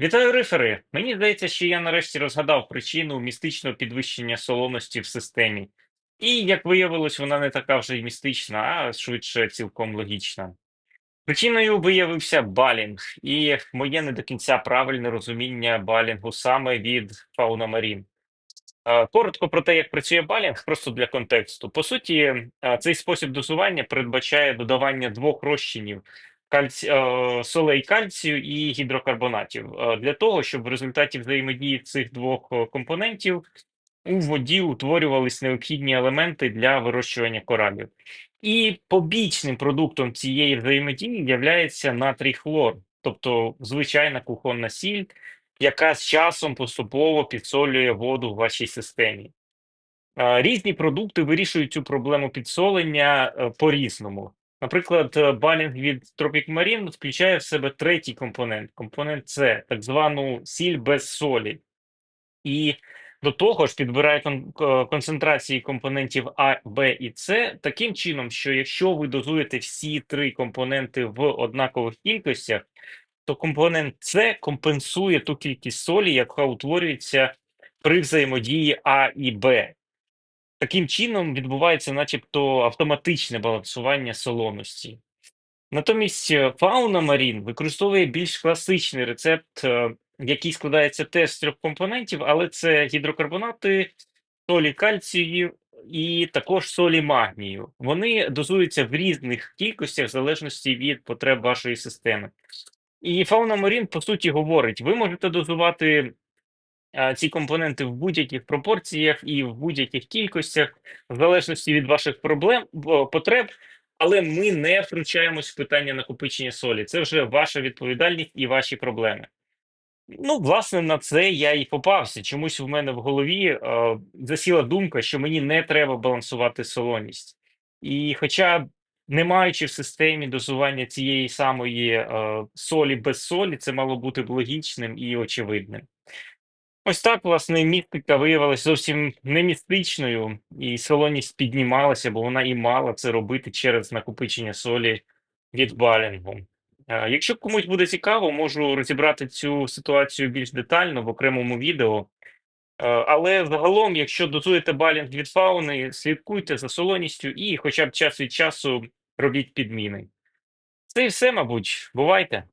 Вітаю рифери! Мені здається, що я нарешті розгадав причину містичного підвищення солоності в системі. І, як виявилось, вона не така вже й містична, а швидше цілком логічна. Причиною виявився балінг, і моє не до кінця правильне розуміння балінгу саме від Marine. Е, Коротко про те, як працює балінг, просто для контексту. По суті, цей спосіб дозування передбачає додавання двох розчинів кальці... е, солей кальцію і гідрокарбонатів е, для того, щоб в результаті взаємодії цих двох е, компонентів у воді утворювались необхідні елементи для вирощування коралів. І побічним продуктом цієї взаємодії є натрій хлор, тобто звичайна кухонна сіль яка з часом поступово підсолює воду в вашій системі. Різні продукти вирішують цю проблему підсолення е, по-різному. Наприклад, е, балінг від Tropic Marine включає в себе третій компонент, компонент С, так звану сіль без солі. І до того ж підбирає е, концентрації компонентів А, Б і С таким чином, що якщо ви дозуєте всі три компоненти в однакових кількостях, то компонент С компенсує ту кількість солі, яка утворюється при взаємодії А і Б. Таким чином відбувається, начебто, автоматичне балансування солоності. Натомість е, фауна Марін використовує більш класичний рецепт, е, який складається теж з трьох компонентів, але це гідрокарбонати, солі кальцію і також солі магнію. Вони дозуються в різних кількостях в залежності від потреб вашої системи. І Fauna Marine, по суті, говорить: ви можете дозувати ці компоненти в будь-яких пропорціях і в будь-яких кількостях, в залежності від ваших проблем потреб, але ми не втручаємось в питання накопичення солі. Це вже ваша відповідальність і ваші проблеми. Ну, власне, на це я і попався. Чомусь в мене в голові е, засіла думка, що мені не треба балансувати солоність. І хоча, не маючи в системі дозування цієї самої е, солі без солі, це мало бути логічним і очевидним. Ось так, власне, містика виявилася зовсім не містичною, і солоність піднімалася, бо вона і мала це робити через накопичення солі від балінгу. Е, Якщо комусь буде цікаво, можу розібрати цю ситуацію більш детально в окремому відео. Е, Але загалом, якщо дозуєте балінг від фауни, слідкуйте за солоністю і хоча б час від часу робіть підміни. Це і все, мабуть. Бувайте!